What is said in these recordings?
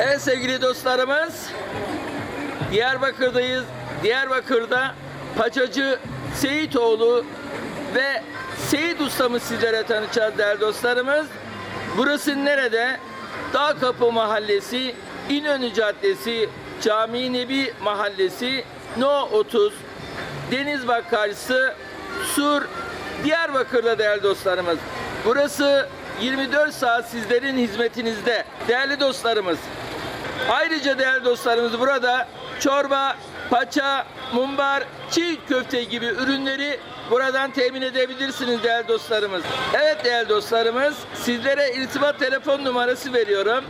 Evet sevgili dostlarımız, Diyarbakır'dayız. Diyarbakır'da Paçacı Seyitoğlu ve Seyit Ustam'ı sizlere tanıtacağız değerli dostlarımız. Burası nerede? Dağ Kapı Mahallesi, İnönü Caddesi, Cami Nebi Mahallesi, No 30, Denizbak karşısı, Sur, Diyarbakır'da değerli dostlarımız. Burası 24 saat sizlerin hizmetinizde. Değerli dostlarımız, Ayrıca değerli dostlarımız burada çorba, paça, mumbar, çiğ köfte gibi ürünleri buradan temin edebilirsiniz değerli dostlarımız. Evet değerli dostlarımız sizlere irtibat telefon numarası veriyorum.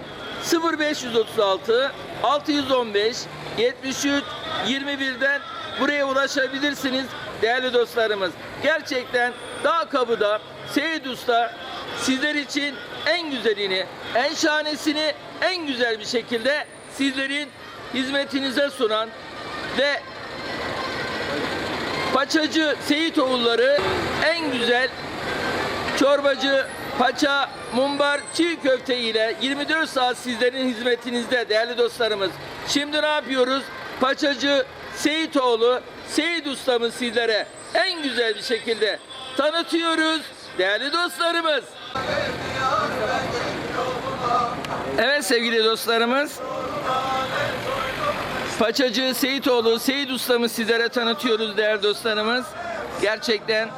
0536 615 73 21'den buraya ulaşabilirsiniz değerli dostlarımız. Gerçekten Dağ Kapı'da Seyit Usta sizler için en güzelini, en şahanesini en güzel bir şekilde sizlerin hizmetinize sunan ve Paçacı Seyitoğulları en güzel çorbacı, paça, mumbar, çiğ köfte ile 24 saat sizlerin hizmetinizde değerli dostlarımız. Şimdi ne yapıyoruz? Paçacı Seyitoğlu, Seyit ustamız sizlere en güzel bir şekilde tanıtıyoruz değerli dostlarımız. Evet sevgili dostlarımız. Paçacı Seyitoğlu, Seyit ustamı sizlere tanıtıyoruz değerli dostlarımız. Gerçekten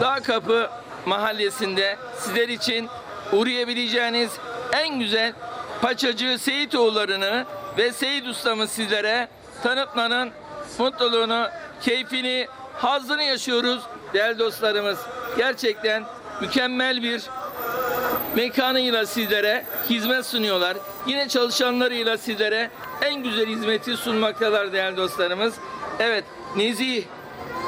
Dağ Kapı mahallesinde sizler için uğrayabileceğiniz en güzel Paçacı Seyitoğullarını ve Seyit ustamı sizlere tanıtmanın mutluluğunu, keyfini, hazzını yaşıyoruz değerli dostlarımız. Gerçekten mükemmel bir mekanıyla sizlere hizmet sunuyorlar. Yine çalışanlarıyla sizlere en güzel hizmeti sunmaktalar değerli dostlarımız. Evet, nezih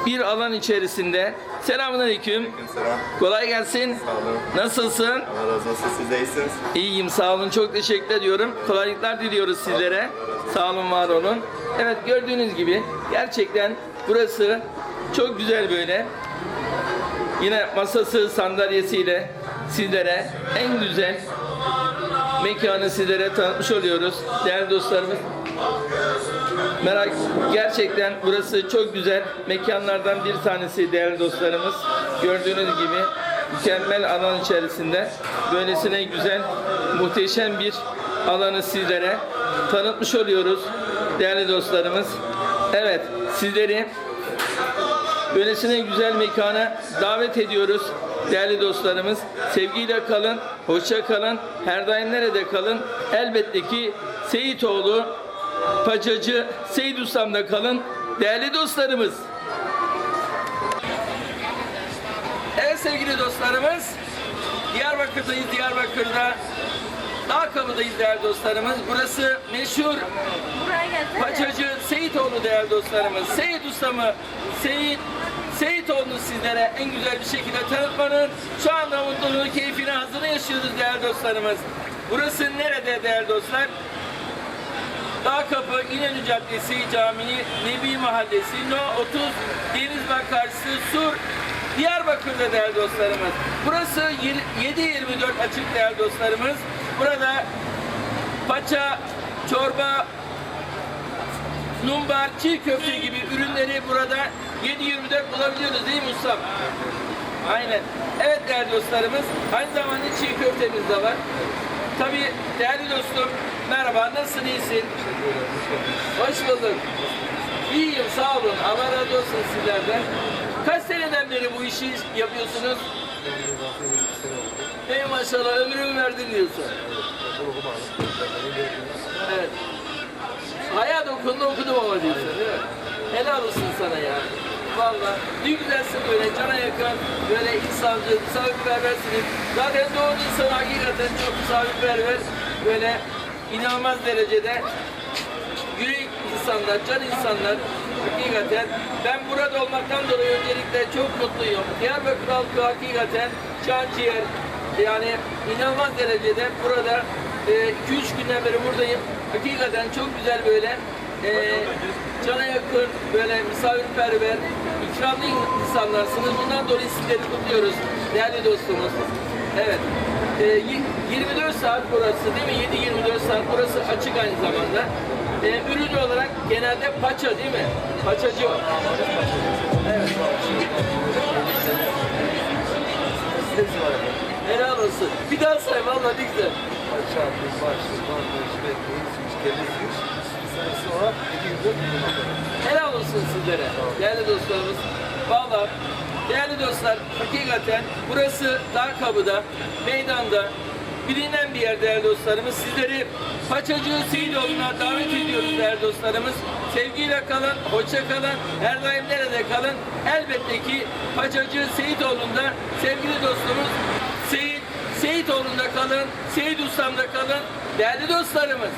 bir alan içerisinde. Selamünaleyküm. Selam. Kolay gelsin. Sağ olun. Nasılsın? Allah razı olsun. Siz de iyisiniz. İyiyim, sağ olun. Çok teşekkür ediyorum. Kolaylıklar diliyoruz sizlere. Sağ olun, var olun. Evet, gördüğünüz gibi gerçekten burası çok güzel böyle. Yine masası, sandalyesiyle sizlere en güzel mekanı sizlere tanıtmış oluyoruz. Değerli dostlarımız. Merak gerçekten burası çok güzel mekanlardan bir tanesi değerli dostlarımız. Gördüğünüz gibi mükemmel alan içerisinde böylesine güzel muhteşem bir alanı sizlere tanıtmış oluyoruz değerli dostlarımız. Evet sizleri böylesine güzel mekana davet ediyoruz değerli dostlarımız. Sevgiyle kalın, hoşça kalın, her daim nerede kalın? Elbette ki Seyitoğlu, Pacacı, Seyit Ustam'da kalın değerli dostlarımız. Evet sevgili dostlarımız, Diyarbakır'dayız, Diyarbakır'da Dağ Kapı'dayız değerli dostlarımız. Burası meşhur. Paçacı Seyitoğlu değerli dostlarımız. Seyit ustamı, Seyit Seyitoğlu'nu sizlere en güzel bir şekilde tanıtmanın şu anda mutluluğunu, keyfini, hazını yaşıyoruz değerli dostlarımız. Burası nerede değerli dostlar? Dağ Kapı, İnönü Caddesi, Camii, Nebi Mahallesi, No 30, Denizbak karşısı, Sur, Diyarbakır'da değerli dostlarımız. Burası 7-24 açık değerli dostlarımız. Burada paça, çorba, numbar, çiğ köfte gibi ürünleri burada 7-24 bulabiliyoruz değil mi ustam? Aynen. Evet değerli dostlarımız, aynı zamanda çiğ köftemiz de var. Tabii değerli dostum, merhaba, nasılsın, iyisin? Hoş bulduk. İyiyim, sağ olun. Allah razı olsun sizlerden. Kaç seneden beri bu işi yapıyorsunuz? Ey maşallah, ömrümü verdin diyorsun. Evet. Hayat okulunu okudum ama diyorsun değil? Helal olsun sana ya. Valla ne güzelsin böyle cana yakın, böyle insancı, misafirperversiniz. Zaten doğru insan hakikaten çok misafirperver, böyle inanılmaz derecede yürek insanlar, can insanlar hakikaten. Ben burada olmaktan dolayı öncelikle çok mutluyum. Diyarbakır halkı hakikaten can ciğer, yani inanılmaz derecede burada 2-3 günden beri buradayım. Hakikaten çok güzel böyle e, cana yakın, böyle misafirperver, ikramlı insanlarsınız. Bundan dolayı sizleri kutluyoruz değerli dostumuz. Evet. Ee, y- 24 saat burası değil mi? 7-24 saat burası açık aynı zamanda. Ee, ürün olarak genelde paça değil mi? Paçacı var. Evet. Helal olsun. Bir daha say valla ne güzel. Paşa, kırbaç, bandır, şibekli, süs, kendi süs. Sayısı olarak 704 milyon efendim. Helal olsun sizlere. Değerli dostlarımız. Valla değerli dostlar hakikaten burası Dağ Kapı'da, meydanda bilinen bir yer değerli dostlarımız. Sizleri Paçacı Seyidoğlu'na davet ediyoruz değerli dostlarımız. Sevgiyle kalın, hoşça kalın, her daim nerede kalın. Elbette ki Paçacı Seyidoğlu'nda sevgili dostumuz Seyit Seyitoğlu'nda kalın, Seyit Ustam'da kalın. Değerli dostlarımız,